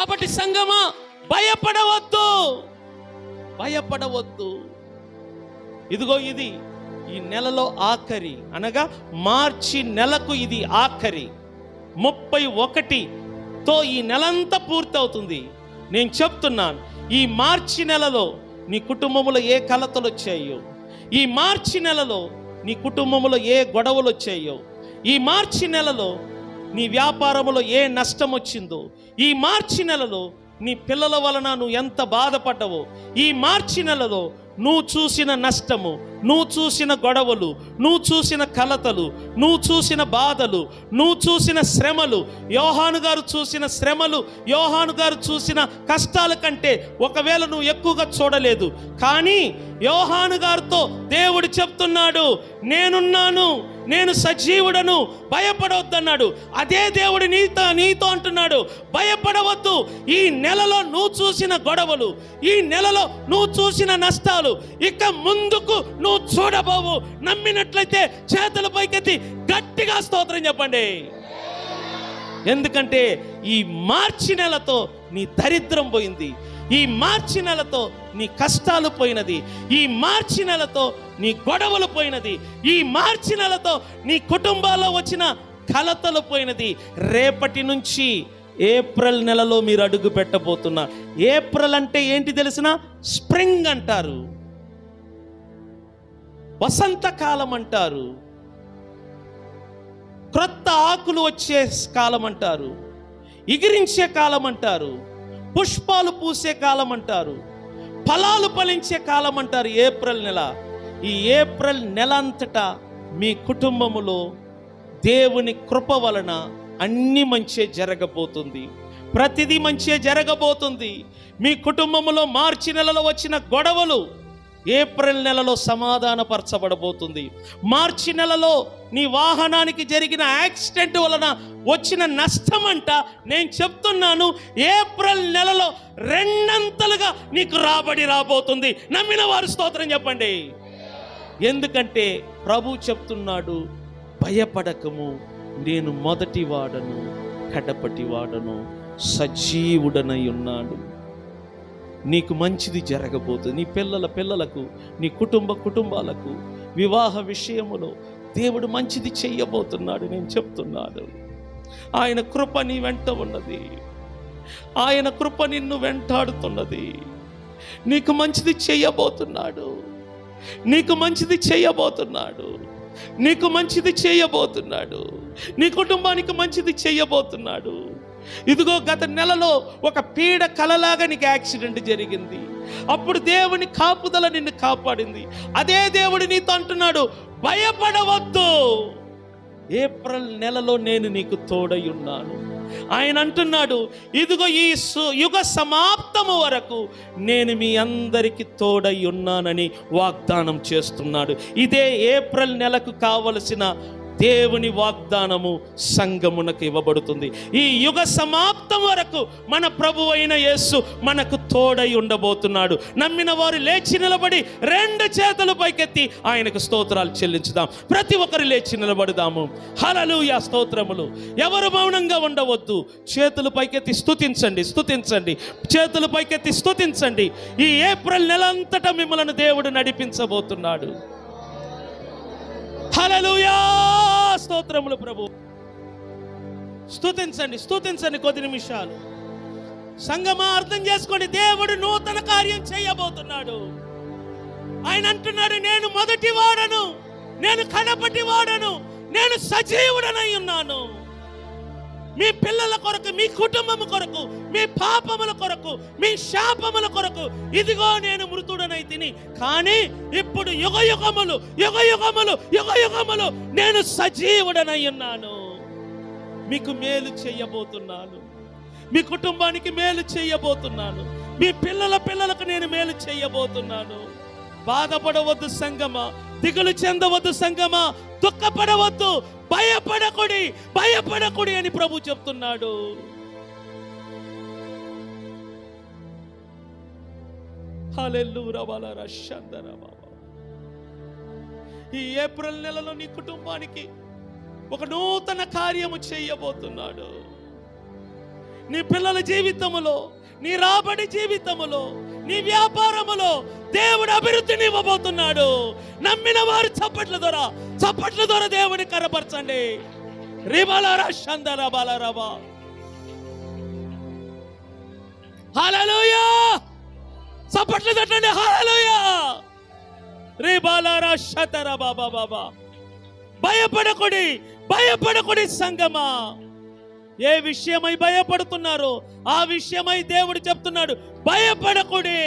కాబట్టి సంగమా భయపడవద్దు. భయపడవద్దు. ఇదిగో ఇది ఈ నెలలో ఆఖరి. అనగా మార్చి నెలకు ఇది ఆఖరి. ముప్పై ఒకటితో ఈ నెలంతా పూర్తవుతుంది. నేను చెప్తున్నాను ఈ మార్చి నెలలో నీ కుటుంబంలో ఏ కలతలు వచ్చాయో ఈ మార్చి నెలలో నీ కుటుంబంలో ఏ గొడవలు వచ్చాయో ఈ మార్చి నెలలో నీ వ్యాపారంలో ఏ నష్టం వచ్చిందో ఈ మార్చి నెలలో నీ పిల్లల వలన నువ్వు ఎంత బాధపడ్డవో ఈ మార్చి నెలలో నువ్వు చూసిన నష్టము నువ్వు చూసిన గొడవలు నువ్వు చూసిన కలతలు నువ్వు చూసిన బాధలు నువ్వు చూసిన శ్రమలు యోహాను గారు చూసిన శ్రమలు యోహాను గారు చూసిన కష్టాల కంటే ఒకవేళ నువ్వు ఎక్కువగా చూడలేదు. కానీ యోహాను గారితో దేవుడు చెప్తున్నాడు నేనున్నాను. నేను సజీవుడను భయపడవద్దన్నాడు అదే దేవుడు నీతో నీతో అంటున్నాడు భయపడవద్దు. ఈ నెలలో నువ్వు చూసిన గొడవలు ఈ నెలలో నువ్వు చూసిన నష్టాలు ఇక ముందుకు నువ్వు చూడబోవు. నమ్మినట్లయితే చేతుల పైకెత్తి గట్టిగా స్తోత్రం చెప్పండి. ఎందుకంటే ఈ మార్చి నెలతో నీ దరిద్రం పోయింది. ఈ మార్చి నెలతో నీ కష్టాలు పోయినది. ఈ మార్చి నెలతో నీ గొడవలు పోయినది. ఈ మార్చి నెలతో నీ కుటుంబాల్లో వచ్చిన కలతలు పోయినది. రేపటి నుంచి ఏప్రిల్ నెలలో మీరు అడుగు పెట్టబోతున్నా. ఏప్రిల్ అంటే ఏంటి తెలిసిన? స్ప్రింగ్ అంటారు. వసంతకాలం అంటారు. క్రొత్త ఆకులు వచ్చే కాలం అంటారు. ఎగిరించే కాలం అంటారు. పుష్పాలు పూసే కాలం అంటారు. ఫలాలు ఫలించే కాలం అంటారు. ఏప్రిల్ నెల ఈ ఏప్రిల్ నెల అంతటా మీ కుటుంబములో దేవుని కృప వలన అన్ని మంచి జరగబోతుంది. ప్రతిదీ మంచి జరగబోతుంది. మీ కుటుంబంలో మార్చి నెలలో వచ్చిన గొడవలు ఏప్రిల్ నెలలో సమాధానపరచబడబోతుంది. మార్చి నెలలో నీ వాహనానికి జరిగిన యాక్సిడెంట్ వలన వచ్చిన నష్టం అంట నేను చెప్తున్నాను ఏప్రిల్ నెలలో రెండంతలుగా నీకు రాబడి రాబోతుంది. నమ్మిన వారు స్తోత్రం చెప్పండి. ఎందుకంటే ప్రభు చెప్తున్నాడు భయపడకము నేను మొదటి వాడను కడపటి వాడను సజీవుడనై ఉన్నాడు నీకు మంచిది జరగబోతుంది నీ పిల్లల పిల్లలకు నీ కుటుంబ కుటుంబాలకు వివాహ విషయములో దేవుడు మంచిది చెయ్యబోతున్నాడు నేను చెప్తున్నాడు ఆయన కృప నీ వెంట ఉన్నది. ఆయన కృప నిన్ను వెంటాడుతున్నది. నీకు మంచిది చెయ్యబోతున్నాడు. నీకు మంచిది చేయబోతున్నాడు. నీకు మంచిది చేయబోతున్నాడు. నీ కుటుంబానికి మంచిది చేయబోతున్నాడు. ఇదిగో గత నెలలో ఒక పీడ కలలాగా నీకు యాక్సిడెంట్ జరిగింది. అప్పుడు దేవుని కాపుదల నిన్ను కాపాడింది. అదే దేవుడు నీతో అంటున్నాడు భయపడవద్దు. ఏప్రిల్ నెలలో నేను నీకు తోడై ఉన్నాను. ఆయన అంటున్నాడు ఇదిగో ఈ యుగ సమాప్తము వరకు నేను మీ అందరికి తోడై ఉన్నానని వాగ్దానం చేస్తున్నాడు. ఇదే ఏప్రిల్ నెలకు కావలసిన దేవుని వాగ్దానము సంగమునకు ఇవ్వబడుతుంది. ఈ యుగ సమాప్తం వరకు మన ప్రభు అయిన యేసు మనకు తోడై ఉండబోతున్నాడు. నమ్మిన వారు లేచి నిలబడి రెండు చేతులు పైకెత్తి ఆయనకు స్తోత్రాలు చెల్లించుదాం. ప్రతి ఒక్కరు లేచి నిలబడదాము. హలలుయా స్తోత్రములు. ఎవరు మౌనంగా ఉండవద్దు. చేతులు పైకెత్తి స్థుతించండి స్థుతించండి చేతులు పైకెత్తి స్థుతించండి ఈ ఏప్రిల్ నెలంతటా మిమ్మల్ని దేవుడు నడిపించబోతున్నాడు. హల్లెలూయా! స్తోత్రములు ప్రభు. స్తుతించండి స్తుతించండి కొద్ది నిమిషాలు. సంగమా అర్థం చేసుకోండి దేవుడు నూతన కార్యం చేయబోతున్నాడు. ఆయన అంటున్నాడు నేను మొదటి వాడను నేను కడపటి వాడను నేను సజీవుడనై ఉన్నాను. మీ పిల్లల కొరకు మీ కుటుంబం కొరకు మీ పాపముల కొరకు మీ శాపముల కొరకు ఇదిగో నేను మృతుడనై తిని. కానీ ఇప్పుడు యుగ యుగములు యుగ యుగములు యుగ యుగములు నేను సజీవుడనై ఉన్నాను. మీకు మేలు చేయబోతున్నాను. మీ కుటుంబానికి మేలు చేయబోతున్నాను. మీ పిల్లల పిల్లలకు నేను మేలు చేయబోతున్నాను. బాధపడవద్దు సంగమా దిగులు చెందవద్దు సంగమా దుఃఖపడవద్దు భయపడకుడి భయపడకుడి అని ప్రభు చెప్తున్నాడు. ఈ ఏప్రిల్ నెలలో నీ కుటుంబానికి ఒక నూతన కార్యము చేయబోతున్నాడు. నీ పిల్లల జీవితములో నీ రాబడి జీవితములో నీ వ్యాపారములో దేవుడు అభివృద్ధిని ఇవ్వబోతున్నాడు. నమ్మిన వారు చప్పట్ల ద్వారా చప్పట్ల ద్వారా దేవుని కనపరచండి. రిబలరా షందర బలరబా. హల్లెలూయా! చప్పట్లు తట్టండి హల్లెలూయా! రిబలరా షతర బాబా బాబా భయపడకుడి భయపడకుడి సంగమా. ఏ విషయమై భయపడుతున్నారు? ఆ విషయమై దేవుడు చెప్తున్నాడు భయపడకుడి.